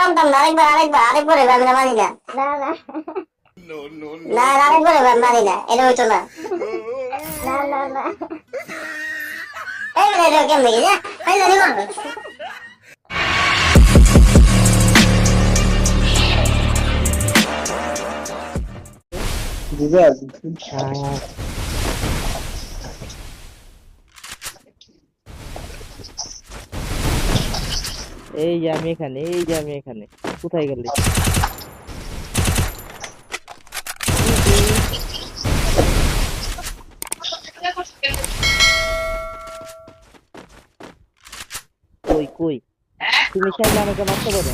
মানতাম না আরেকবার আরেকবার আরেকবার আমি না মানি না। না না। না আরেকবার এবার মানি না এটা হইতো না। না না না। এই বেটা এটা কেমন দেখি এই যে আমি এখানে এই যে আমি এখানে। কোথায় গেলি? কই কই? তুমি চাইলে আমাকে মারতে পারো।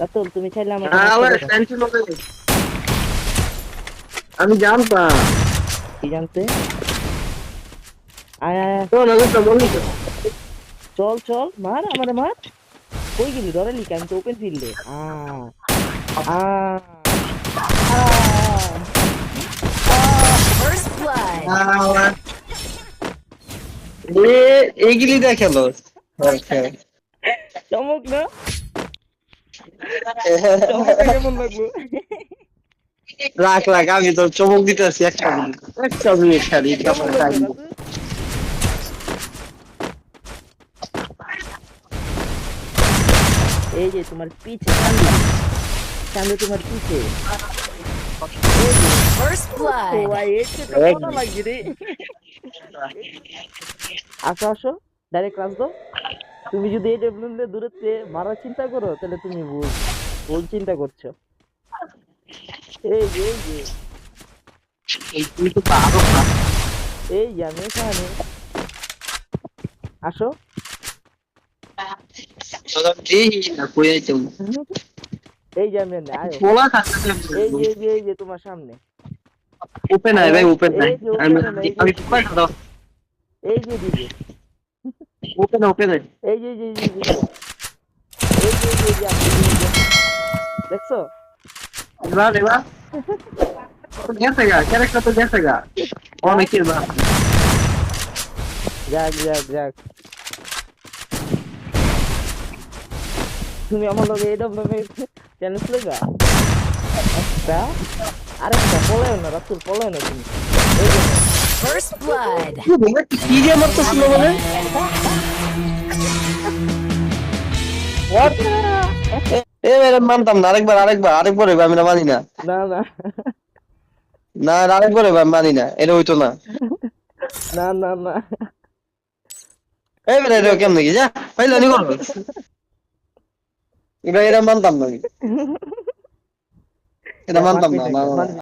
রাতুল তুমি চাইলে আমাকে হবে আমি জানতাম। কি জানতে? আয় আয় আয়, তো না তো বলি তো চল চল মার আমারে মার কই গেলি ধরেলি কি আমি তো ওপেন ফিল্ডে আ আ আ এ এইগুলি দেখাল আচ্ছা চমক না কেমন লাগল রাখ রাখ আমি তো চমক দিতে আছি একটা একটা মিনিট খালি কেমন কেমন লাগল টাইম রাতুল? এই যে তোমার পিছে চান্দু চান্দু তোমার পিছে আসো আসো ডাইরেক্ট ক্লাস দাও। তুমি যদি এই ডেভেলপমেন্টে দূরত্বে মারার চিন্তা করো তাহলে তুমি ভুল ভুল চিন্তা করছ। এই যে এই যে। তুমি তো পারো না এই আমি এখানে। আসো। এই যে আমি এই যে এই যে তোমার সামনে ওপেন আই ভাই ওপেন open আমি কই দাও এই যে দিদি ওপেন ওপেন এই এই যে যে যে এই যে যে, যে। দেখছ এবার এবার তো গেছে ক্যারেক্টার তো গেছে গা যাক যাক যাক তুমি আমার লগে এটা ভাবে চ্যালেঞ্জ লেগা একটা আরেকটা পলায় না রাতুল পলায় না তুমি। First blood. কি যে মারতেছিল মানে? এ মেরে মানতাম না আরেকবার আরেকবার আরেকবার আমি না মানি না। না না। না আরেকবার এবার আমি মানি না এটা হইতো না। না না না। এই মেরে এটা কেমন কি যা পাইলা নি করবে এটা এটা মানতাম না আমি। এটা মানতাম না